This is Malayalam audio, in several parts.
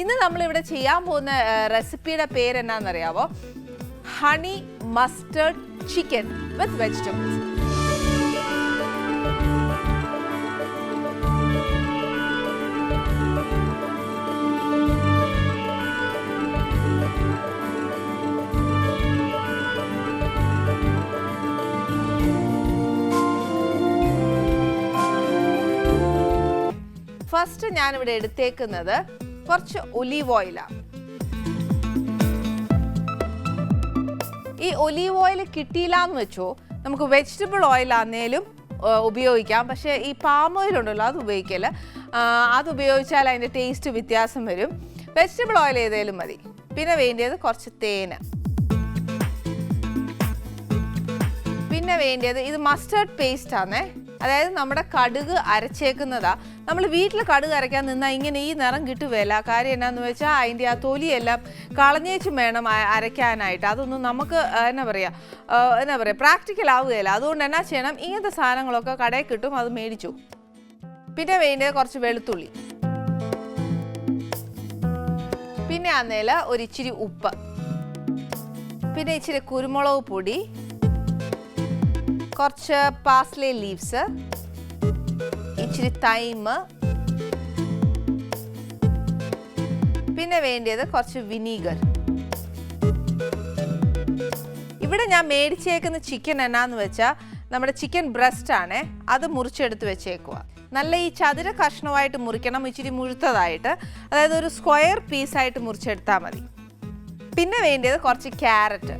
ഇന്ന് നമ്മൾ ഇവിടെ ചെയ്യാൻ പോകുന്ന റെസിപ്പിയുടെ പേര് എന്നാണെന്നറിയാവോ honey mustard chicken with vegetables. First ഞാനിവിടെ എടുത്തേക്കുന്നത് കുറച്ച് ഒലീവ് ഓയിലാണ് ഈ ഒലീവ് ഓയിൽ കിട്ടിയില്ല എന്ന് വെച്ചോ നമുക്ക് വെജിറ്റബിൾ ഓയിൽ ആന്നേലും ഉപയോഗിക്കാം. പക്ഷേ ഈ പാം ഓയിൽ ഉണ്ടല്ലോ അത് ഉപയോഗിക്കൽ. അത് ഉപയോഗിച്ചാൽ അതിന്റെ ടേസ്റ്റ് വ്യത്യാസം വരും. വെജിറ്റബിൾ ഓയിൽ ഏതേലും മതി. പിന്നെ വേണ്ടിയത് കുറച്ച് തേന്. പിന്നെ വേണ്ടിയത് ഇത് മസ്റ്റേർഡ് പേസ്റ്റ് ആണേ അതായത് നമ്മുടെ കടുക് അരച്ചേക്കുന്നതാ. നമ്മൾ വീട്ടിൽ കടുക് അരയ്ക്കാൻ നിന്നാൽ ഇങ്ങനെ ഈ നിറം കിട്ടുകയില്ല. കാര്യം എന്നാന്ന് വെച്ചാൽ അതിന്റെ ആ തൊലിയെല്ലാം കളഞ്ഞേച്ചും വേണം അരയ്ക്കാനായിട്ട്. അതൊന്നും നമുക്ക് എന്നാ പറയുക എന്നാ പറയുക പ്രാക്ടിക്കൽ ആവുകയില്ല. അതുകൊണ്ട് എന്നാ ചെയ്യണം? ഇങ്ങനത്തെ സാധനങ്ങളൊക്കെ കടയിൽ കിട്ടും അത് മേടിച്ചു. പിന്നെ വേണ്ടത് കുറച്ച് വെളുത്തുള്ളി. പിന്നെ അന്നേല ഒരു ഇച്ചിരി ഉപ്പ്. പിന്നെ ഇച്ചിരി കുരുമുളക് പൊടി. കുറച്ച് പാസ്ലി ലീവ്സ് ഇച്ചിരി തൈമ് പിന്നെ വേണ്ടിയത് കുറച്ച് വിനീഗർ ഇവിടെ ഞാൻ മേടിച്ചേക്കുന്ന ചിക്കൻ എന്നാന്ന് വെച്ചാൽ നമ്മുടെ ചിക്കൻ ബ്രസ്റ്റ് ആണ് അത് മുറിച്ചെടുത്ത് വെച്ചേക്കുക നല്ല ഈ ചതുര കഷ്ണമായിട്ട് മുറിക്കണം ഇച്ചിരി മുഴുത്തതായിട്ട്. അതായത് ഒരു സ്ക്വയർ പീസായിട്ട് മുറിച്ചെടുത്താൽ മതി. പിന്നെ വേണ്ടിയത് കുറച്ച് ക്യാരറ്റ്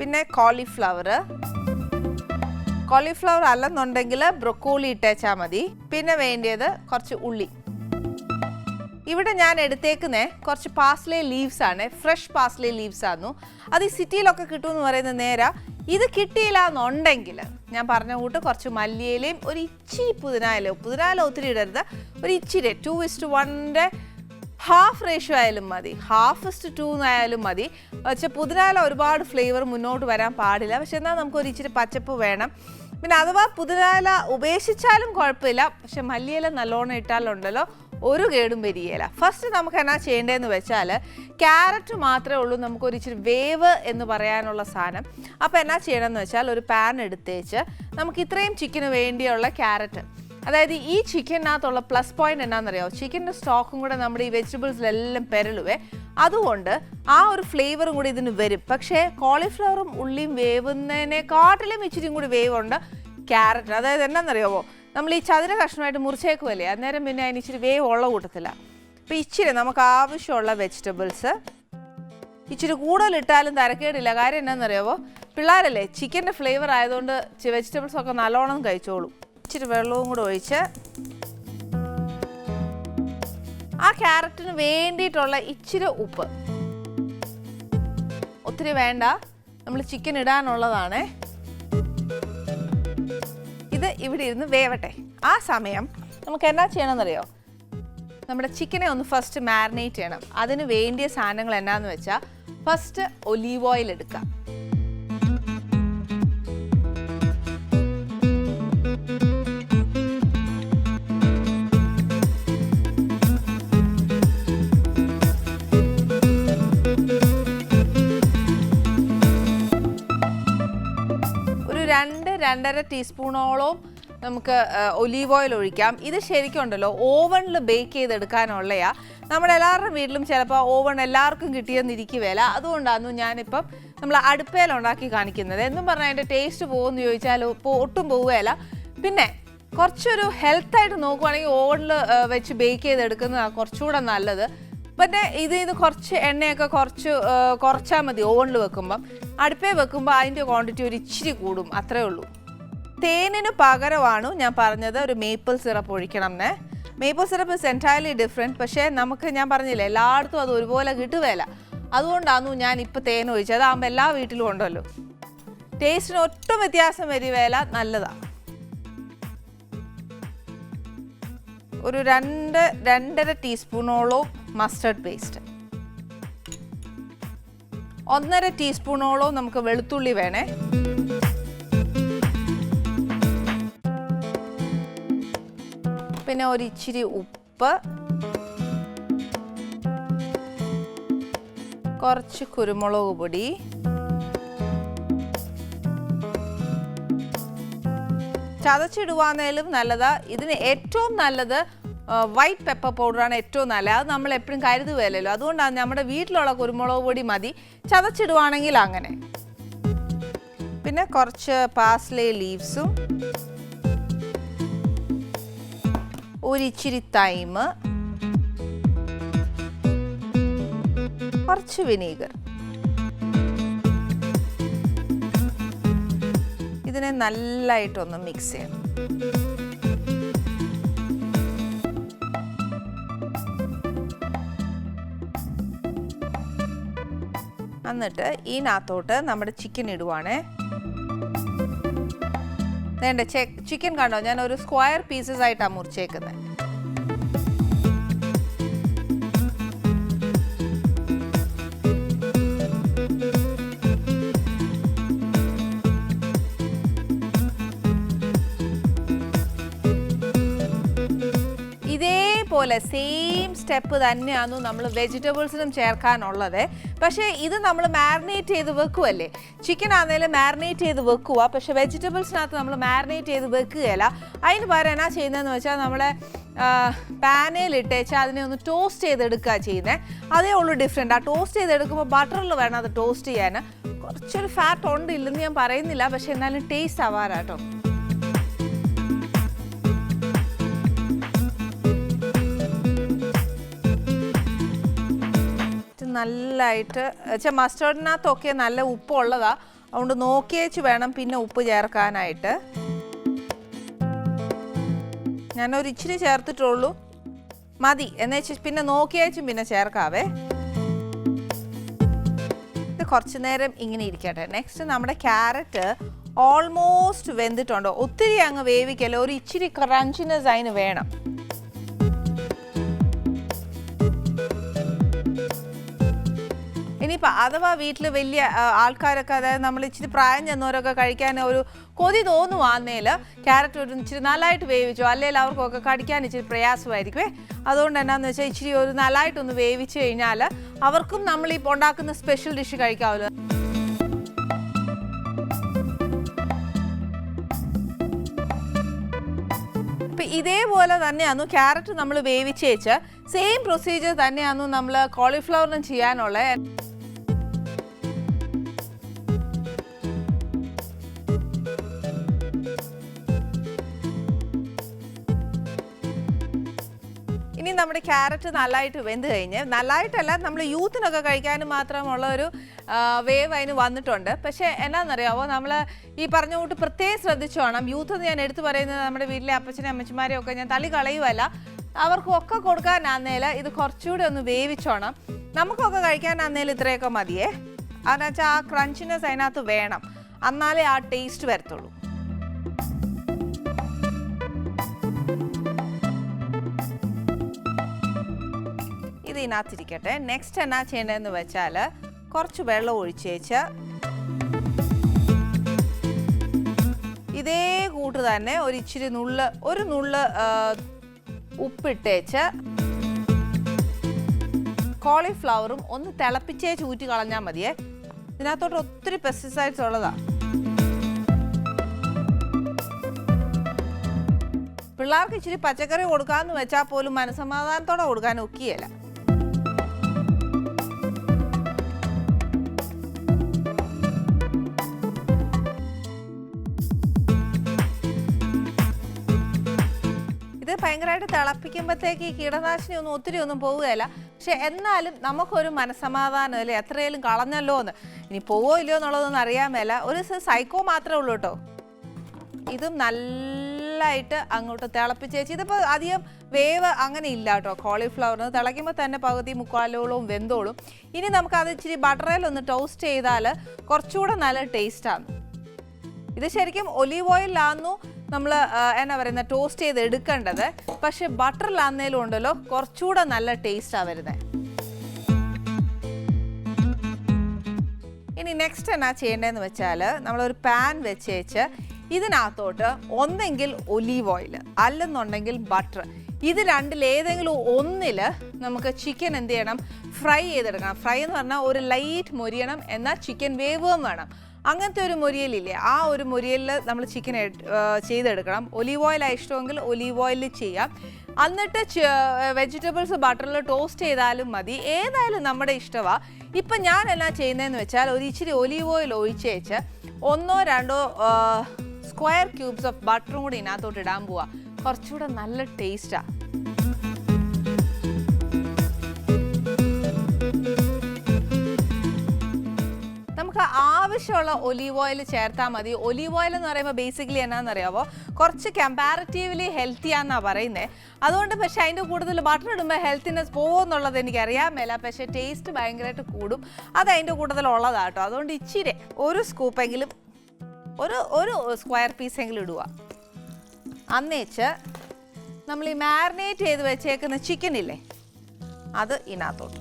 പിന്നെ കോളിഫ്ലവർ കോളിഫ്ലവർ അല്ലെന്നുണ്ടെങ്കിൽ ബ്രൊക്കോളി ഇട്ടേച്ചാൽ മതി. പിന്നെ വേണ്ടിയത് കുറച്ച് ഉള്ളി. ഇവിടെ ഞാൻ എടുത്തേക്കുന്നേ കുറച്ച് പാസ്ലെ ലീവ്സ് ആണ്. ഫ്രഷ് പാസ്ലെ ലീവ്സ് ആയിരുന്നു അത് ഈ സിറ്റിയിലൊക്കെ കിട്ടുമെന്ന് പറയുന്നത് നേരെ. ഇത് കിട്ടിയില്ല എന്നുണ്ടെങ്കിൽ ഞാൻ പറഞ്ഞ കൂട്ട് കുറച്ച് മല്ലിയിലയും ഒരു ഇച്ചിരി പുതിനായിലോ പുതിനായില ഒത്തിരി ഇടരുത്. ഒരു ഇച്ചിരി ടു ഇസ്റ്റ് വണ്ണിന്റെ ഹാഫ് റേഷ്യോ ആയാലും മതി. ഹാഫ് ഇസ്റ്റ് ടു ആയാലും മതി. പക്ഷെ പുതിനായ ഒരുപാട് ഫ്ലേവർ മുന്നോട്ട് വരാൻ പാടില്ല. പക്ഷെ എന്നാൽ നമുക്ക് ഒരു ഇച്ചിരി പച്ചപ്പ് വേണം. പിന്നെ അഥവാ പുതിനാല ഉപേക്ഷിച്ചാലും കുഴപ്പമില്ല. പക്ഷെ മല്ലിയില നല്ലോണം ഇട്ടാലുണ്ടല്ലോ. ഒരു കേടും വരികയില്ല. ഫസ്റ്റ് നമുക്ക് എന്നാ ചെയ്യേണ്ടതെന്ന് വെച്ചാൽ ക്യാരറ്റ് മാത്രമേ ഉള്ളൂ. നമുക്കൊരു ഇച്ചിരി വേവ് എന്ന് പറയാനുള്ള സാധനം. അപ്പോൾ എന്നാ ചെയ്യണമെന്ന് വെച്ചാൽ ഒരു പാൻ എടുത്തേച്ച് നമുക്ക് ഇത്രയും ചിക്കന് വേണ്ടിയുള്ള ക്യാരറ്റ്. അതായത് ഈ ചിക്കനകത്തുള്ള പ്ലസ് പോയിന്റ് എന്നാണെന്നറിയാമോ ചിക്കന്റെ സ്റ്റോക്കും കൂടെ നമ്മുടെ ഈ വെജിറ്റബിൾസിലെല്ലാം പെരളുവേ. അതുകൊണ്ട് ആ ഒരു ഫ്ലേവറും കൂടി ഇതിന് വരും. പക്ഷേ കോളിഫ്ലവറും ഉള്ളിയും വേവുന്നതിനെക്കാട്ടിലും ഇച്ചിരിയും കൂടി വേവുണ്ട് ക്യാരറ്റ് അതായത് എന്നാണെന്നറിയാമോ നമ്മൾ ഈ ചതുര കഷ്ണമായിട്ട് മുറിച്ചേക്കുമല്ലേ അന്നേരം പിന്നെ അതിന് ഇച്ചിരി വേവ് ഉള്ള കൂട്ടത്തില്ല. അപ്പോൾ ഇച്ചിരി നമുക്ക് ആവശ്യമുള്ള വെജിറ്റബിൾസ് ഇച്ചിരി കൂടുതൽ ഇട്ടാലും തരക്കേടില്ല. കാര്യം എന്നാണെന്നറിയാമോ പിള്ളേരല്ലേ ചിക്കന്റെ ഫ്ലേവർ ആയതുകൊണ്ട് വെജിറ്റബിൾസ് ഒക്കെ നല്ലോണം കഴിച്ചോളും. ഇച്ചിരി വെള്ളവും കൂടെ ഒഴിച്ച് ആ ക്യാരറ്റിന് വേണ്ടിയിട്ടുള്ള ഇച്ചിരി ഉപ്പ്. ഒത്തിരി വേണ്ട. നമ്മൾ ചിക്കൻ ഇടാനുള്ളതാണേ. ഇത് ഇവിടെ ഇരുന്ന് വേവട്ടെ. ആ സമയം നമുക്ക് എന്നാ ചെയ്യണമെന്നറിയോ? നമ്മുടെ ചിക്കനെ ഒന്ന് ഫസ്റ്റ് മാരിനേറ്റ് ചെയ്യണം. അതിന് വേണ്ടിയ സാധനങ്ങൾ എന്നാന്ന് വെച്ചാൽ ഫസ്റ്റ് ഒലീവ് ഓയിൽ എടുക്കാം രണ്ടര ടീസ്പൂണോളം നമുക്ക് ഒലീവ് ഓയിൽ ഒഴിക്കാം. ഇത് ശരിക്കും ഉണ്ടല്ലോ ഓവണിൽ ബേക്ക് ചെയ്തെടുക്കാനുള്ളയാ. നമ്മുടെ എല്ലാവരുടെ വീട്ടിലും ചിലപ്പോൾ ഓവൺ എല്ലാവർക്കും കിട്ടിയെന്നിരിക്കുവേല അതുകൊണ്ടാണ് ഞാനിപ്പം നമ്മൾ അടുപ്പേൽ ഉണ്ടാക്കി കാണിക്കുന്നത്. എന്നും പറഞ്ഞാൽ അതിന്റെ ടേസ്റ്റ് പോകുമെന്ന് ചോദിച്ചാൽ ഒട്ടും പോവുകയില്ല. പിന്നെ കുറച്ചൊരു ഹെൽത്തായിട്ട് നോക്കുവാണെങ്കിൽ ഓവണിൽ വെച്ച് ബേക്ക് ചെയ്തെടുക്കുന്നതാണ് കുറച്ചുകൂടെ നല്ലത്. പിന്നെ ഇത് ഇത് കുറച്ച് എണ്ണയൊക്കെ കുറച്ച് കുറച്ചാൽ മതി ഓവണിൽ വെക്കുമ്പം. അടുപ്പേ വെക്കുമ്പോൾ അതിന്റെ ക്വാണ്ടിറ്റി ഒരു ഇച്ചിരി കൂടും അത്രേ ഉള്ളൂ. തേനിന് പകരമാണ് ഞാൻ പറഞ്ഞത് ഒരു മേപ്പിൾ സിറപ്പ് ഒഴിക്കണം എന്നേ maple syrup is entirely different പക്ഷേ നമുക്ക് ഞാൻ പറഞ്ഞില്ല എല്ലായിടത്തും അത് ഒരുപോലെ കിട്ടുകയില്ല അതുകൊണ്ടാണ് ഞാൻ ഇപ്പോൾ തേൻ ഒഴിച്ചത്. അതാകുമ്പോൾ എല്ലാ വീട്ടിലും ഉണ്ടല്ലോ. ടേസ്റ്റിന് ഒട്ടും വ്യത്യാസം വരികയില്ല നല്ലതാണ് ഒരു രണ്ട് രണ്ടര ടീസ്പൂണോളം മസ്റ്റർഡ് പേസ്റ്റ്. ഒന്നര ടീസ്പൂണോളം നമുക്ക് വെളുത്തുള്ളി വേണേ. പിന്നെ ഒരു ഇച്ചിരി ഉപ്പ്. കുറച്ച് കുരുമുളക് പൊടി. ചതച്ചിടുവാന്നേലും നല്ലതാ. ഇതിന് ഏറ്റവും നല്ലത് വൈറ്റ് പെപ്പർ പൗഡറാണ് ഏറ്റവും നല്ലത്. അത് നമ്മൾ എപ്പോഴും കരുതുകയല്ലോ അതുകൊണ്ടാണ് നമ്മുടെ വീട്ടിലുള്ള കുരുമുളക് പൊടി മതി. ചതച്ചിടുവാണെങ്കിൽ അങ്ങനെ. പിന്നെ കുറച്ച് പാസ്ലേ ലീവ്സും ഒരിച്ചിരി തൈമ് കുറച്ച് വിനീഗർ ഇതിനെ നല്ലതായിട്ടൊന്ന് മിക്സ് ചെയ്യണം. എന്നിട്ട് ഇതിനകത്തോട്ട് നമ്മുടെ ചിക്കൻ ഇടുവാണേ. വേണ്ട ചിക്കൻ കണ്ടോ? ഞാൻ ഒരു സ്ക്വയർ പീസസ് ആയിട്ടാണ് മുറിച്ചേക്കുന്നത് ഇതേപോലെ സെയിം സ്റ്റെപ്പ് തന്നെയാണ് നമ്മൾ വെജിറ്റബിൾസിനും ചേർക്കാനുള്ളത്. പക്ഷേ ഇത് നമ്മൾ മാരിനേറ്റ് ചെയ്ത് വെക്കുമല്ലേ ചിക്കൻ ആണെങ്കിലും മാരിനേറ്റ് ചെയ്ത് വെക്കുക പക്ഷേ വെജിറ്റബിൾസിനകത്ത് നമ്മൾ മാരിനേറ്റ് ചെയ്ത് വെക്കുകയില്ല. അതിന് പകരം എന്നാ ചെയ്യുന്നതെന്ന് വെച്ചാൽ നമ്മളെ പാനയിലിട്ടേച്ച് അതിനെ ഒന്ന് ടോസ്റ്റ് ചെയ്തെടുക്കുക ചെയ്യുന്നത് അതേ ഉള്ളൂ ഡിഫറെന്റ് ആ. ടോസ്റ്റ് ചെയ്തെടുക്കുമ്പോൾ ബട്ടറിൽ വേണം അത് ടോസ്റ്റ് ചെയ്യാൻ കുറച്ചൊരു ഫാറ്റ് ഉണ്ട് ഇല്ലെന്ന് ഞാൻ പറയുന്നില്ല. പക്ഷേ എന്നാലും ടേസ്റ്റ് ആവാറാട്ടോ. നല്ലതായിട്ട് വെച്ചാൽ മസ്റ്റേർഡിനകത്തൊക്കെ നല്ല ഉപ്പുള്ളതാ. അതുകൊണ്ട് നോക്കിയേച്ച് വേണം പിന്നെ ഉപ്പ് ചേർക്കാനായിട്ട്. ഞാനൊരു ഇച്ചിരി ചേർത്തിട്ടുള്ളൂ. മതി. എന്നുവെച്ച് പിന്നെ നോക്കിയേച്ചും പിന്നെ ചേർക്കാവേ. ഇത് കുറച്ച് നേരം ഇങ്ങനെ ഇരിക്കട്ടെ. നെക്സ്റ്റ് നമ്മുടെ ക്യാരറ്റ് ഓൾമോസ്റ്റ് വെന്തിട്ടുണ്ട്. ഒത്തിരി അങ്ങ് വേവിക്കല്ലോ? ഒരു ഇച്ചിരി ക്രഞ്ചിനെസ് അതിന് വേണം. ഇനിയിപ്പോൾ അഥവാ വീട്ടിൽ വലിയ ആൾക്കാരൊക്കെ അതായത് നമ്മൾ ഇച്ചിരി പ്രായം ചെന്നവരൊക്കെ കഴിക്കാൻ ഒരു കൊതി തോന്നുവാന്നേൽ ക്യാരറ്റ് ഒരു ഇച്ചിരി നല്ലതായിട്ട് വേവിച്ചു അല്ലെങ്കിൽ അവർക്കൊക്കെ കടിക്കാൻ ഇച്ചിരി പ്രയാസമായിരിക്കുമേ അതുകൊണ്ട് എന്നാന്ന് വെച്ചാൽ ഇച്ചിരി ഒരു നല്ലതായിട്ടൊന്ന് വേവിച്ച് കഴിഞ്ഞാൽ അവർക്കും നമ്മൾ ഈ ഉണ്ടാക്കുന്ന സ്പെഷ്യൽ ഡിഷ് കഴിക്കാമല്ലോ അപ്പം ഇതേപോലെ തന്നെയാന്നു ക്യാരറ്റ് നമ്മൾ വേവിച്ചേച്ച് സെയിം പ്രൊസീജിയർ തന്നെയാന്നു നമ്മൾ കോളിഫ്ലവറിനും ചെയ്യാനുള്ളത് ഇനി നമ്മുടെ ക്യാരറ്റ് നല്ലതായിട്ട് വെന്ത് കഴിഞ്ഞ് നല്ലതായിട്ടല്ല നമ്മൾ യൂത്തിനൊക്കെ കഴിക്കാനും മാത്രമുള്ള ഒരു വേവ് അതിന് വന്നിട്ടുണ്ട്. പക്ഷേ എന്നാണെന്നറിയാവോ നമ്മൾ ഈ പറഞ്ഞ കൂട്ട് പ്രത്യേകം ശ്രദ്ധിച്ചു വേണം. യൂത്ത് എന്ന് ഞാൻ എടുത്തു പറയുന്നത് നമ്മുടെ വീട്ടിലെ അപ്പച്ചനെ അമ്മച്ചിമാരെയും ഒക്കെ ഞാൻ തള്ളി കളയുമല്ല അവർക്കൊക്കെ കൊടുക്കാനാന്നേൽ ഇത് കുറച്ചുകൂടി ഒന്ന് വേവിച്ചോണം നമുക്കൊക്കെ കഴിക്കാനാന്നേൽ ഇത്രയൊക്കെ മതിയേ. അതെന്നു വെച്ചാൽ ആ ക്രഞ്ചിനെസ് അതിനകത്ത് വേണം. എന്നാലേ ആ ടേസ്റ്റ് വരത്തുള്ളൂ. ഇത് ഇതിനകത്തിരിക്കട്ടെ. നെക്സ്റ്റ് എന്നാ ചെയ്യേണ്ടതെന്ന് വെച്ചാൽ കുറച്ച് വെള്ളം ഒഴിച്ചേച്ച് ഇതേ കൂട്ട് തന്നെ ഒരു ഇച്ചിരി നുള്ള് ഒരു നുള്ള് ഉപ്പിട്ടേച്ച് കോളിഫ്ലവറും ഒന്ന് തിളപ്പിച്ചേ ചൂറ്റി കളഞ്ഞാൽ മതിയേ. ഇതിനകത്തോട്ട് ഒത്തിരി പെസ്റ്റിസൈഡ്സ് ഉള്ളതാ. പിള്ളേർക്ക് ഇച്ചിരി പച്ചക്കറി കൊടുക്കാമെന്ന് വെച്ചാൽ പോലും മനസമാധാനത്തോടെ കൊടുക്കാൻ ഒക്കിയല്ല ഭയങ്കരമായിട്ട് തിളപ്പിക്കുമ്പോഴത്തേക്ക് ഈ കീടനാശിനി ഒന്നും ഒത്തിരി ഒന്നും പോവുകയില്ല. പക്ഷെ എന്നാലും നമുക്കൊരു മനസമാധാനം അല്ലേ? എത്രയേലും കളഞ്ഞല്ലോ എന്ന്. ഇനി പോവോ ഇല്ലയോ എന്നുള്ളതൊന്നും അറിയാൻ മേല. ഒരു സൈക്കോ മാത്രമേ ഉള്ളൂ കേട്ടോ. ഇതും നല്ലതായിട്ട് അങ്ങോട്ട് തിളപ്പിച്ചേച്ച് ഇതിപ്പോൾ അധികം വേവ് അങ്ങനെ ഇല്ല കേട്ടോ. കോളിഫ്ലവറിന് തിളയ്ക്കുമ്പോൾ തന്നെ പകുതി മുക്കാലോളവും വെന്തോളും. ഇനി നമുക്ക് ഇച്ചിരി ബട്ടറിലൊന്ന് ടോസ്റ്റ് ചെയ്താൽ കുറച്ചുകൂടെ നല്ല ടേസ്റ്റാണ് ഇത് ശരിക്കും ഒലീവ് ഓയിലാന്നു നമ്മൾ എന്നാ പറയുന്നത് ടോസ്റ്റ് ചെയ്ത് എടുക്കേണ്ടത്. പക്ഷെ ബട്ടറിലാന്നേലും ഉണ്ടല്ലോ കുറച്ചുകൂടെ നല്ല ടേസ്റ്റാണ് വരുന്നത് ഇനി നെക്സ്റ്റ് എന്നാ ചെയ്യേണ്ടതെന്ന് വെച്ചാൽ നമ്മളൊരു പാൻ വെച്ചേച്ച് ഇതിനകത്തോട്ട് ഒന്നെങ്കിൽ ഒലീവ് ഓയിൽ അല്ലെന്നുണ്ടെങ്കിൽ ബട്ടർ ഇത് രണ്ടിൽ ഏതെങ്കിലും ഒന്നിൽ നമുക്ക് ചിക്കൻ എന്ത് ചെയ്യണം? ഫ്രൈ ചെയ്തെടുക്കണം. ഫ്രൈ എന്ന് പറഞ്ഞാൽ ഒരു ലൈറ്റ് മൊരിയണം എന്നാൽ ചിക്കൻ വേവുകയും വേണം. അങ്ങനത്തെ ഒരു മൊരിയലില്ലേ? ആ ഒരു മൊരിയലിൽ നമ്മൾ ചിക്കൻ ചെയ്തെടുക്കണം. ഒലീവ് ഓയിൽ ഇഷ്ടമെങ്കിൽ ഒലീവ് ഓയിലിൽ ചെയ്യാം. എന്നിട്ട് വെജിറ്റബിൾസ് ബട്ടറിൽ ടോസ്റ്റ് ചെയ്താലും മതി. ഏതായാലും നമ്മുടെ ഇഷ്ടമാണ് ഇപ്പം ഞാൻ എന്നാ ചെയ്യുന്നതെന്ന് വെച്ചാൽ ഒരു ഇച്ചിരി ഒലീവ് ഓയിൽ ഒഴിച്ചേച്ച് ഒന്നോ രണ്ടോ സ്ക്വയർ ക്യൂബ്സ് ഓഫ് ബട്ടറും കൂടി ഇതിനകത്തോട്ട് ഇടാൻ പോവാ. കുറച്ചുകൂടെ നല്ല ടേസ്റ്റാണ് നമുക്ക് ആവശ്യമുള്ള ഒലീവ് ഓയിൽ ചേർത്താൽ മതി. ഒലീവ് ഓയിൽ എന്ന് പറയുമ്പോൾ ബേസിക്കലി എന്നാണെന്നറിയാവോ കുറച്ച് കമ്പാരിറ്റീവ്ലി ഹെൽത്തി ആണെന്നാണ് പറയുന്നത് അതുകൊണ്ട് പക്ഷേ അതിന്റെ കൂടുതൽ ബട്ടർ ഇടുമ്പോൾ ഹെൽത്തിനെസ് പോകുമെന്നുള്ളത് എനിക്ക് അറിയാൻ മേല. പക്ഷേ ടേസ്റ്റ് ഭയങ്കരമായിട്ട് കൂടും. അത് അതിന്റെ കൂടുതൽ ഉള്ളതാട്ടോ അതുകൊണ്ട് ഇച്ചിരി ഒരു സ്കൂപ്പെങ്കിലും ഒരു ഒരു സ്ക്വയർ പീസെങ്കിലും ഇടുക. അന്നേച്ച് നമ്മൾ ഈ മാരിനേറ്റ് ചെയ്ത് വെച്ചേക്കുന്ന ചിക്കൻ ഇല്ലേ? അത് ഇതിനകത്തോട്ട്.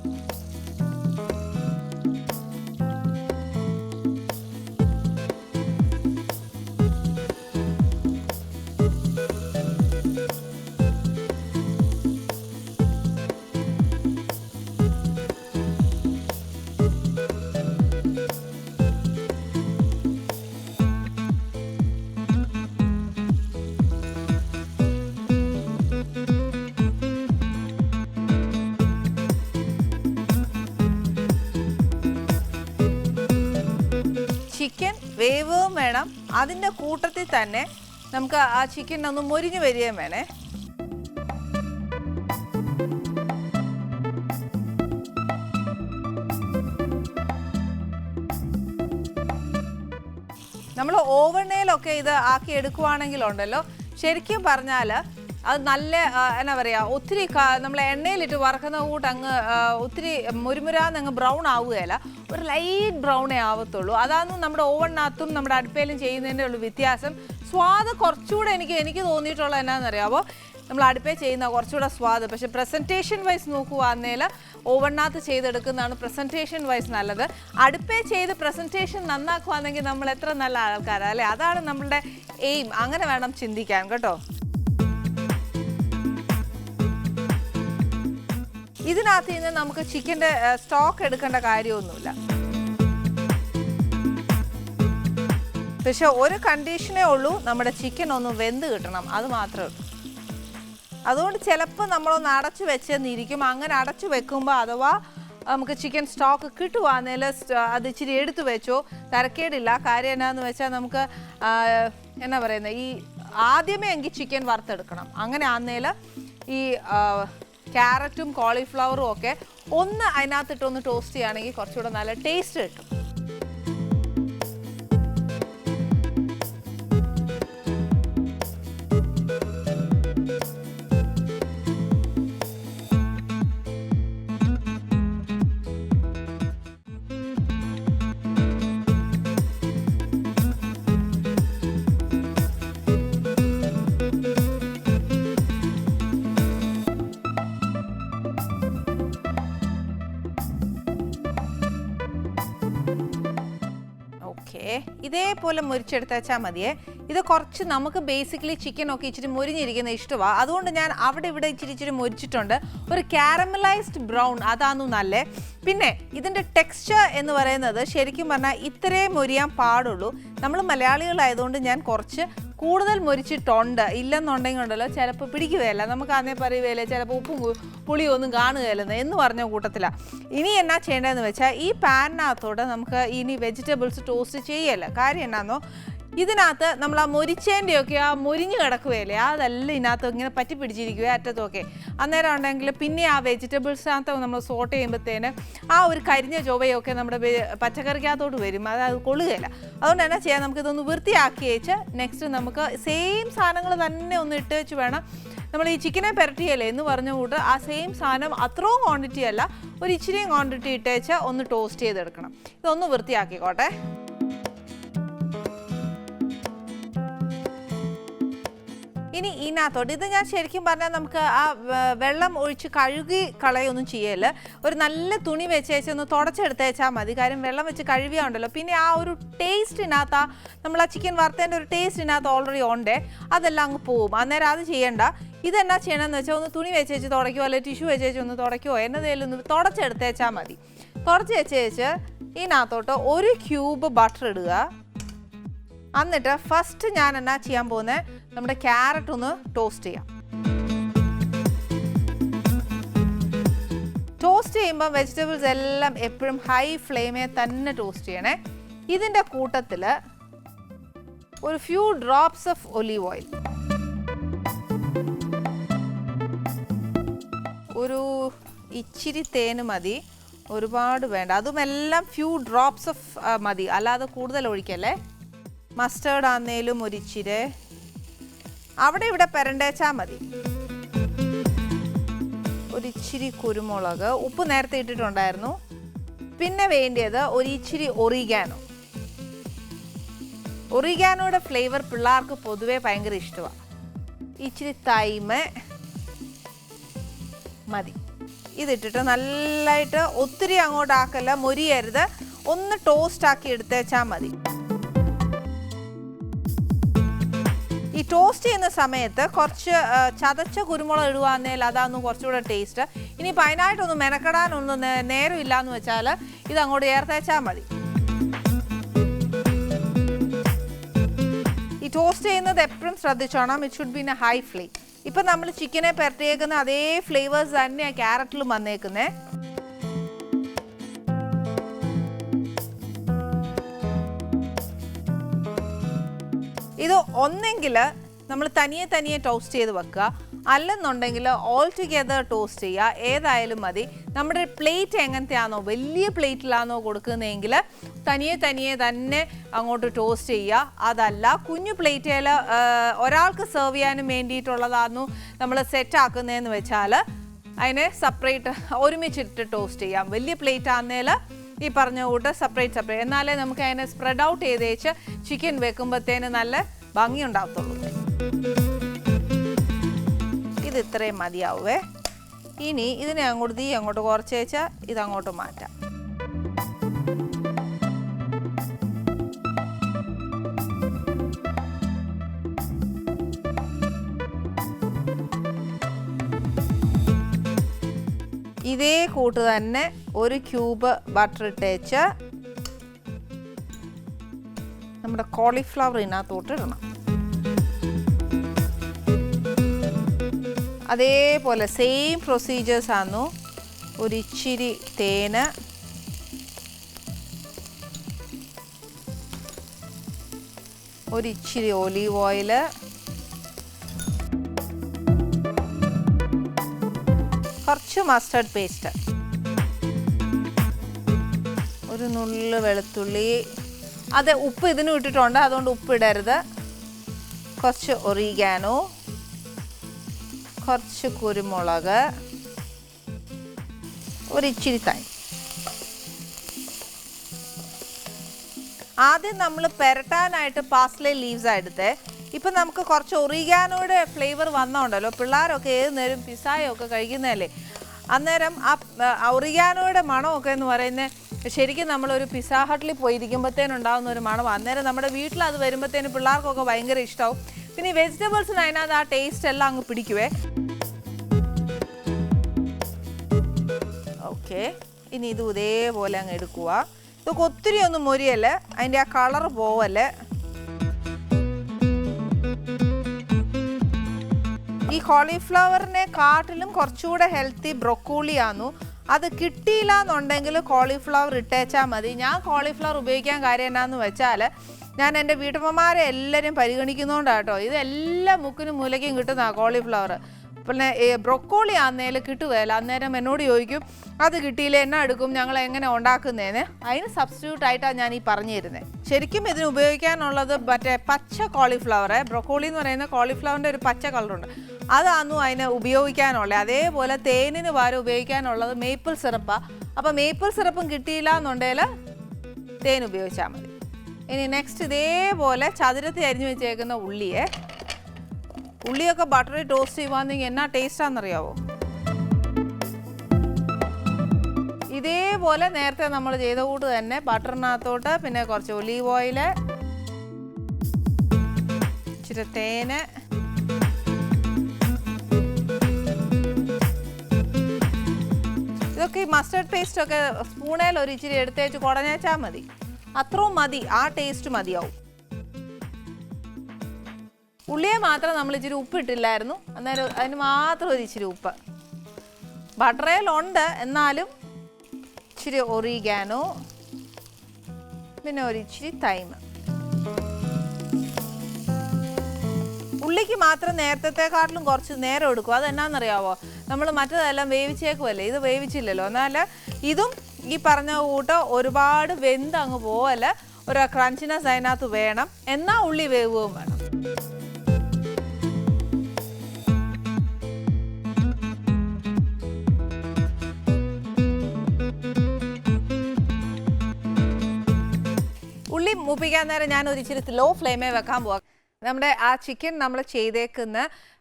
വേവും വേണം. അതിന്റെ കൂട്ടത്തിൽ തന്നെ നമുക്ക് ആ ചിക്കൻ ഒന്ന് മൊരിഞ്ഞു വരികയും വേണേ. നമ്മൾ ഓവണയിലൊക്കെ ഇത് ആക്കി എടുക്കുവാണെങ്കിലുണ്ടല്ലോ. ശരിക്കും പറഞ്ഞാൽ അത് നല്ല എന്നാ പറയുക ഒത്തിരി നമ്മൾ എണ്ണയിലിട്ട് വറക്കുന്ന കൂട്ട് അങ്ങ് ഒത്തിരി മുരുമുരാന്ന് അങ്ങ് ബ്രൗൺ ആവുകയില്ല ഒരു ലൈറ്റ് ബ്രൗണേ ആവത്തുള്ളൂ. അതാണ് നമ്മുടെ ഓവണിനകത്തും നമ്മുടെ അടുപ്പയിലും ചെയ്യുന്നതിന്റെ ഉള്ള വ്യത്യാസം. സ്വാദ് കുറച്ചുകൂടെ എനിക്ക് എനിക്ക് തോന്നിയിട്ടുള്ള എന്നാണെന്നറിയാമോ നമ്മൾ അടുപ്പേ ചെയ്യുന്ന കുറച്ചുകൂടെ സ്വാദ്. പക്ഷെ പ്രസന്റേഷൻ വൈസ് നോക്കുവാന്നേൽ ഓവണിനകത്ത് ചെയ്തെടുക്കുന്നതാണ് പ്രസന്റേഷൻ വൈസ് നല്ലത്. അടുപ്പേ ചെയ്ത് പ്രസന്റേഷൻ നന്നാക്കുവാണെങ്കിൽ നമ്മൾ എത്ര നല്ല ആൾക്കാരാണ് അല്ലേ? അതാണ് നമ്മളുടെ എയിം അങ്ങനെ വേണം ചിന്തിക്കാൻ കേട്ടോ? ഇതിനകത്ത് നിന്ന് നമുക്ക് ചിക്കന്റെ സ്റ്റോക്ക് എടുക്കേണ്ട കാര്യമൊന്നുമില്ല. പക്ഷെ ഒരു കണ്ടീഷനേ ഉള്ളൂ നമ്മുടെ ചിക്കൻ ഒന്ന് വെന്ത് കിട്ടണം. അത് മാത്രമേ ഉള്ളൂ. അതുകൊണ്ട് ചിലപ്പോൾ നമ്മളൊന്ന് അടച്ചു വെച്ചെന്നിരിക്കും അങ്ങനെ അടച്ചു വെക്കുമ്പോൾ അഥവാ നമുക്ക് ചിക്കൻ സ്റ്റോക്ക് കിട്ടുവാന്നേൽ അത് ഇച്ചിരി എടുത്തു വെച്ചോ തരക്കേടില്ല. കാര്യം എന്നാന്ന് വെച്ചാൽ നമുക്ക് എന്നാ പറയുന്നത് ഈ ആദ്യമേ എങ്കിൽ ചിക്കൻ വറുത്തെടുക്കണം. അങ്ങനെ ആന്നേൽ ഈ ക്യാരറ്റും കോളിഫ്ലവറും ഒക്കെ ഒന്ന് അതിനകത്തിട്ടൊന്ന് ടോസ്റ്റ് ചെയ്യുകയാണെങ്കിൽ കുറച്ചുകൂടെ നല്ല ടേസ്റ്റ് കിട്ടും. ഇതേപോലെ മുരിച്ചെടുത്ത് വെച്ചാൽ മതിയേ. ഇത് കുറച്ച് നമുക്ക് ബേസിക്കലി ചിക്കൻ ഒക്കെ ഇച്ചിരി മുരിഞ്ഞിരിക്കുന്ന ഇഷ്ടമാണ് അതുകൊണ്ട് ഞാൻ അവിടെ ഇവിടെ ഇച്ചിരി ഇച്ചിരി മുരിച്ചിട്ടുണ്ട്. ഒരു കാരമലൈസ്ഡ് ബ്രൗൺ അതാന്നു നല്ലേ? പിന്നെ ഇതിന്റെ ടെക്സ്ചർ എന്ന് പറയുന്നത് ശരിക്കും പറഞ്ഞാൽ ഇത്രേ മുരിയാൻ പാടുള്ളൂ. നമ്മൾ മലയാളികളായതുകൊണ്ട് ഞാൻ കുറച്ച് കൂടുതൽ മുരിച്ചിട്ടുണ്ട്. ഇല്ലെന്നുണ്ടെങ്കിൽ ഉണ്ടല്ലോ ചിലപ്പോൾ പിടിക്കുകയല്ല. നമുക്ക് അന്നേ പറയുകയില്ല ചിലപ്പോൾ ഉപ്പും പുളിയോ ഒന്നും കാണുകയില്ലെന്ന് എന്ന് പറഞ്ഞ കൂട്ടത്തിലാണ് ഇനി എന്നാ ചെയ്യേണ്ടതെന്ന് വെച്ചാൽ ഈ പാനിനകത്തോടെ നമുക്ക് ഇനി വെജിറ്റബിൾസ് ടോസ്റ്റ് ചെയ്യല്ല? കാര്യം എന്നാന്നോ? ഇതിനകത്ത് നമ്മൾ ആ മുരിച്ചേന്റെയൊക്കെ ആ മുരിഞ്ഞു കിടക്കുകയല്ലേ? അതെല്ലാം ഇതിനകത്ത് ഇങ്ങനെ പറ്റി പിടിച്ചിരിക്കുക അറ്റത്തൊക്കെ. അന്നേരം ഉണ്ടെങ്കിൽ പിന്നെ ആ വെജിറ്റബിൾസിനകത്ത് നമ്മൾ സോട്ട് ചെയ്യുമ്പോഴത്തേന് ആ ഒരു കരിഞ്ഞ ചൊവ്വയൊക്കെ നമ്മുടെ പച്ചക്കറിക്കകത്തോട്ട് വരും. അത് അത് കൊള്ളുകയില്ല. അതുകൊണ്ട് എന്നാ ചെയ്യാം. നമുക്കിതൊന്ന് വൃത്തിയാക്കി വെച്ച് നെക്സ്റ്റ് നമുക്ക് സെയിം സാധനങ്ങൾ തന്നെ ഒന്ന് ഇട്ട് വെച്ച് വേണം. നമ്മൾ ഈ ചിക്കനെ പെരട്ടിയല്ലേ എന്ന് പറഞ്ഞ കൂട്ട് ആ സെയിം സാധനം അത്രയും ക്വാണ്ടിറ്റി അല്ല ഒരു ഇച്ചിരിയും ക്വാണ്ടിറ്റി ഇട്ടേച്ച് ഒന്ന് ടോസ്റ്റ് ചെയ്തെടുക്കണം. ഇതൊന്ന് വൃത്തിയാക്കിക്കോട്ടെ. ഇനി ഇതിനകത്തോട്ട്. ഇത് ഞാൻ ശരിക്കും പറഞ്ഞാൽ നമുക്ക് ആ വെള്ളം ഒഴിച്ച് കഴുകി കളയൊന്നും ചെയ്യല്ല. ഒരു നല്ല തുണി വെച്ചേച്ച് ഒന്ന് തുടച്ചെടുത്തേച്ചാൽ മതി. കാര്യം വെള്ളം വെച്ച് കഴുകിയാണ്ടല്ലോ പിന്നെ ആ ഒരു ടേസ്റ്റിനകത്ത് ആ നമ്മൾ ആ ചിക്കൻ വറുത്തതിന്റെ ഒരു ടേസ്റ്റിനകത്ത് ഓൾറെഡി ഉണ്ടേ. അതെല്ലാം അങ്ങ് പോവും. അന്നേരം അത് ചെയ്യണ്ട. ഇതെന്നാ ചെയ്യണമെന്ന് വെച്ചാൽ ഒന്ന് തുണി വെച്ചേച്ച് വെച്ച് തുടയ്ക്കുമോ അല്ലെങ്കിൽ ടിഷ്യൂ വെച്ച് വെച്ച് ഒന്ന് തുടയ്ക്കുമോ എന്നതേലും ഒന്ന് തുടച്ചെടുത്തേച്ചാൽ മതി. തുടച്ച് വെച്ച് വെച്ച് ഇതിനകത്തോട്ട് ഒരു ക്യൂബ് ബട്ടർ ഇടുക. എന്നിട്ട് ഫസ്റ്റ് ഞാൻ എന്നാ ചെയ്യാൻ പോകുന്നത് നമ്മുടെ ക്യാരറ്റ് ഒന്ന് ടോസ്റ്റ് ചെയ്യാം. ടോസ്റ്റ് ചെയ്യുമ്പോൾ വെജിറ്റബിൾസ് എല്ലാം എപ്പോഴും ഹൈ ഫ്ലെയിമേ തന്നെ ടോസ്റ്റ് ചെയ്യണേ. ഇതിന്റെ കൂട്ടത്തിൽ ഒരു few drops of olive oil. ഒരു ഇച്ചിരി തേന് മതി ഒരുപാട് വേണ്ട. അതുമെല്ലാം ഫ്യൂ ഡ്രോപ്സ് ഓഫ് മതി. അല്ലാതെ കൂടുതൽ ഒഴിക്കല്ലേ? മസ്റ്റേർഡ് ആന്നേലും ഒരിച്ചിരി അവിടെ ഇവിടെ പെരണ്ടേച്ചാൽ മതി. ഒരിച്ചിരി കുരുമുളക്. ഉപ്പ് നേരത്തെ ഇട്ടിട്ടുണ്ടായിരുന്നു. പിന്നെ വേണ്ടിയത് ഒരിച്ചിരി ഒറിഗാനോ. ഒറിഗാനോയുടെ ഫ്ലേവർ പിള്ളേർക്ക് പൊതുവെ ഭയങ്കര ഇഷ്ടമാണ് ഇച്ചിരി തൈമ മതി. ഇതിട്ടിട്ട് നല്ലതായിട്ട് ഒത്തിരി അങ്ങോട്ടാക്കല്ല മൊരിയരുത്. ഒന്ന് ടോസ്റ്റ് ആക്കി എടുത്തേച്ചാൽ മതി. ഈ ടോസ്റ്റ് ചെയ്യുന്ന സമയത്ത് കുറച്ച് ചതച്ച കുരുമുളക് ഇടുവാന്നേൽ അതാന്ന് കുറച്ചുകൂടെ ടേസ്റ്റ് ഇനി അതിനായിട്ടൊന്ന് മെനക്കെടാനൊന്നും നേരം എന്ന് വെച്ചാൽ ഇത് അങ്ങോട്ട് ചേർത്തേച്ചാൽ മതി. ഈ ടോസ്റ്റ് ചെയ്യുന്നത് എപ്പോഴും ശ്രദ്ധിച്ചോണം. It should be in a high flame ഇപ്പം നമ്മൾ ചിക്കനെ പെരട്ടിയേക്കുന്ന അതേ ഫ്ലേവേഴ്സ് തന്നെയാണ് ക്യാരറ്റിലും വന്നേക്കുന്നത് ഇത് ഒന്നെങ്കിൽ നമ്മൾ തനിയെ തനിയെ ടോസ്റ്റ് ചെയ്ത് വെക്കുക. അല്ലെന്നുണ്ടെങ്കിൽ ഓൾ ടുഗെദർ ടോസ്റ്റ് ചെയ്യുക. ഏതായാലും മതി. നമ്മുടെ പ്ലേറ്റ് എങ്ങനത്തെയാണോ വലിയ പ്ലേറ്റിലാണോ കൊടുക്കുന്നതെങ്കിൽ തനിയെ തനിയെ തന്നെ അങ്ങോട്ട് ടോസ്റ്റ് ചെയ്യുക. അതല്ല കുഞ്ഞു പ്ലേറ്റിൽ ഒരാൾക്ക് സെർവ് ചെയ്യാനും വേണ്ടിയിട്ടുള്ളതാണോ നമ്മൾ സെറ്റ് ആക്കുന്നതെന്ന് വെച്ചാൽ അതിനെ സെപ്പറേറ്റ് ഒരുമിച്ചിട്ട് ടോസ്റ്റ് ചെയ്യാം. വലിയ പ്ലേറ്റ് ആണെന്നേൽ ഈ പറഞ്ഞ കൂട്ട് സെപ്പറേറ്റ് സെപ്പറേറ്റ് എന്നാലേ നമുക്ക് അതിനെ സ്പ്രെഡ് ഔട്ട് ചെയ്ത് വെച്ച് ചിക്കൻ വെക്കുമ്പോഴത്തേന് നല്ല ഭംഗി ഉണ്ടാകത്തുള്ളൂ ഇത് ഇത്രയും മതിയാവേ ഇനി ഇതിനെ അങ്ങോട്ട് തീ അങ്ങോട്ട് കുറച്ച് വെച്ചാൽ ഇതങ്ങോട്ട് മാറ്റാം. ഇതേ കൂട്ട് തന്നെ ഒരു ക്യൂബ് ബട്ടർ ഇട്ടേച്ച് നമ്മുടെ കോളിഫ്ലവർ ഇതിനകത്തോട്ട് ഇടണം. അതേപോലെ സെയിം പ്രൊസീജിയേഴ്സ് ആന്നു. ഒരിച്ചിരി തേന്. ഒരിച്ചിരി ഒലീവ് ഓയിൽ കുറച്ച് മസ്റ്റർഡ് പേസ്റ്റ് ഒരു നുള്ളു വെളുത്തുള്ളി. അത് ഉപ്പ് ഇതിന് ഇട്ടിട്ടുണ്ട് അതുകൊണ്ട് ഉപ്പ് ഇടരുത്. കുറച്ച് ഒറിഗാനോ കുറച്ച് കുരുമുളക് ഒരിച്ചിരി തൈ. ആദ്യം നമ്മൾ പെരട്ടാനായിട്ട് പാസ്ലേ ലീവ്സ് എടുത്തേ. ഇപ്പം നമുക്ക് കുറച്ച് ഒറിഗാനോയുടെ ഫ്ലേവർ വന്നോണ്ടല്ലോ. പിള്ളേരൊക്കെ ഏത് നേരം പിസായൊക്കെ കഴിക്കുന്നതല്ലേ. അന്നേരം ആ ഒറിഗാനോയുടെ മണമൊക്കെ എന്ന് പറയുന്നത് ശരിക്കും നമ്മളൊരു പിസ്സ ഹട്ടിൽ പോയിരിക്കുമ്പോഴത്തേനും ഉണ്ടാകുന്ന ഒരു മണം അന്നേരം നമ്മുടെ വീട്ടിൽ അത് വരുമ്പോഴത്തേനും പിള്ളേർക്കൊക്കെ ഭയങ്കര ഇഷ്ടമാവും പിന്നെ ഈ വെജിറ്റബിൾസിന് അതിനകത്ത് ആ ടേസ്റ്റ് എല്ലാം അങ്ങ് പിടിക്കുവേ. ഓക്കെ ഇനി ഇത് ഇതേപോലെ അങ്ങ് എടുക്കുക ഇതൊക്കെ ഒത്തിരി ഒന്നും മൊരിയല്ലേ. അതിന്റെ ആ കളർ പോവല്ലേ? ഈ കോളിഫ്ലവറിനെ കാട്ടിലും കുറച്ചുകൂടെ ഹെൽത്തി ബ്രൊക്കോളി ആന്നു. അത് കിട്ടിയില്ല എന്നുണ്ടെങ്കിൽ കോളിഫ്ലവർ ഇട്ടേച്ചാൽ മതി. ഞാൻ കോളിഫ്ലവർ ഉപയോഗിക്കാൻ കാര്യം എന്നാന്ന് വെച്ചാൽ ഞാൻ എന്റെ വീട്ടമ്മമാരെ എല്ലാവരും പരിഗണിക്കുന്നതുകൊണ്ടാണ് കേട്ടോ ഇത് എല്ലാ മുക്കിനും മൂലയ്ക്കും കിട്ടുന്ന കോളിഫ്ലവർ പിന്നെ ബ്രൊക്കോളി അന്നേരം കിട്ടുകയല്ല. അന്നേരം എന്നോട് ചോദിക്കും അത് കിട്ടിയില്ല? എന്നാ എടുക്കും? ഞങ്ങൾ എങ്ങനെ ഉണ്ടാക്കുന്നതിന് അതിന് സബ്സ്റ്റിറ്റ്യൂട്ട് ആയിട്ടാണ് ഞാൻ ഈ പറഞ്ഞു തരുന്നത് ശരിക്കും ഇതിന് ഉപയോഗിക്കാനുള്ളത് മറ്റേ പച്ച കോളിഫ്ലവർ ബ്രൊക്കോളി എന്ന് പറയുന്ന കോളിഫ്ലവറിന്റെ ഒരു പച്ച കളറുണ്ട് അതാന്നു അതിന് ഉപയോഗിക്കാനുള്ളത് അതേപോലെ തേനിന് പകരം ഉപയോഗിക്കാനുള്ളത് മേപ്പിൾ സിറപ്പാണ് അപ്പോൾ മേപ്പിൾ സിറപ്പും കിട്ടിയില്ല എന്നുണ്ടെങ്കിൽ തേൻ ഉപയോഗിച്ചാൽ മതി. ഇനി നെക്സ്റ്റ് ഇതേപോലെ ചതുരത്തിൽ അരിഞ്ഞു വെച്ചേക്കുന്ന ഉള്ളിയെ ഉള്ളിയൊക്കെ ബട്ടറിൽ ടോസ്റ്റ് ചെയ്യുവാണെങ്കിൽ എന്നാ ടേസ്റ്റാണെന്നറിയാവോ ഇതേപോലെ നേരത്തെ നമ്മൾ ചെയ്ത കൂട്ട് തന്നെ ബട്ടറിനകത്തോട്ട് പിന്നെ കുറച്ച് ഒലീവ് ഓയിൽ ഇച്ചിരി തേന് ഇതൊക്കെ ഈ മസ്റ്റർഡ് പേസ്റ്റൊക്കെ സ്പൂണേൽ ഒരു ഇച്ചിരി എടുത്തേച്ച് കുടഞ്ഞേച്ചാൽ മതി. അത്രയും മതി ആ ടേസ്റ്റ് മതിയാവും. ഉള്ളിയെ മാത്രം നമ്മൾ ഇച്ചിരി ഉപ്പ് ഇട്ടില്ലായിരുന്നു. അന്നേരം അതിന് മാത്രം ഒരു ഇച്ചിരി ഉപ്പ്. ബട്ടറേലുണ്ട് എന്നാലും ഇച്ചിരി ഒറിഗാനോ പിന്നെ ഒരു ഇച്ചിരി തൈമ് ഉള്ളിക്ക് മാത്രം നേരത്തെക്കാട്ടിലും കുറച്ച് നേരം എടുക്കും. അതെന്നാണെന്നറിയാവോ നമ്മൾ മറ്റേതെല്ലാം വേവിച്ചേക്കുമല്ലേ ഇത് വേവിച്ചില്ലല്ലോ. എന്നാൽ ഇതും ഈ പറഞ്ഞ കൂട്ട് ഒരുപാട് വെന്ത് അങ്ങ് പോവല്ല? ഒരു ക്രഞ്ചിനെസ് അതിനകത്ത് വേണം. എന്നാൽ ഉള്ളി വേവുകയും വേണം. ഉള്ളി മൂപ്പിക്കാൻ നേരം ഞാൻ ഒരു ഇച്ചിരി ലോ ഫ്ലെയിമേ വെക്കാൻ പോവാം. നമ്മുടെ ആ ചിക്കൻ നമ്മൾ ചെയ്തേക്കുന്ന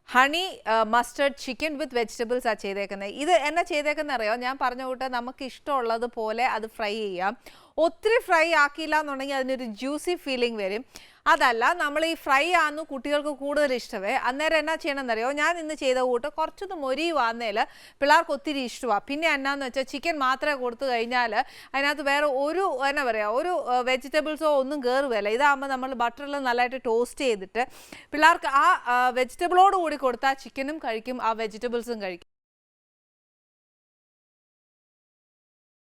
honey mustard chicken with vegetables ആ ചെയ്തേക്കുന്നത് ഇത് എന്നാ ചെയ്തേക്കുന്ന അറിയോ? ഞാൻ പറഞ്ഞ കൂട്ട് നമുക്ക് ഇഷ്ടമുള്ളത് പോലെ അത് ഫ്രൈ ചെയ്യാം. ഒത്തിരി ഫ്രൈ ആക്കിയില്ല എന്നുണ്ടെങ്കിൽ അതിനൊരു ജ്യൂസി ഫീലിംഗ് വരും. അതല്ല നമ്മൾ ഈ ഫ്രൈ ആണെന്ന് കുട്ടികൾക്ക് കൂടുതൽ ഇഷ്ടമേ അന്നേരം എന്നാ ചെയ്യണമെന്നറിയോ? ഞാൻ ഇന്ന് ചെയ്ത കൂട്ട് കുറച്ചൊന്ന് മൊരിയുവാന്നേൽ പിള്ളേർക്ക് ഒത്തിരി ഇഷ്ടമാണ് പിന്നെ എന്നാന്ന് വെച്ചാൽ ചിക്കൻ മാത്രമേ കൊടുത്തു കഴിഞ്ഞാൽ അതിനകത്ത് വേറെ ഒരു എന്നാ പറയുക ഒരു വെജിറ്റബിൾസോ ഒന്നും കയറുകയല്ല ഇതാകുമ്പോൾ നമ്മൾ ബട്ടറിൽ നല്ലതായിട്ട് ടോസ്റ്റ് ചെയ്തിട്ട് പിള്ളേർക്ക് ആ വെജിറ്റബിളോട് കൂടി കൊടുത്താൽ ചിക്കനും കഴിക്കും ആ വെജിറ്റബിൾസും കഴിക്കും.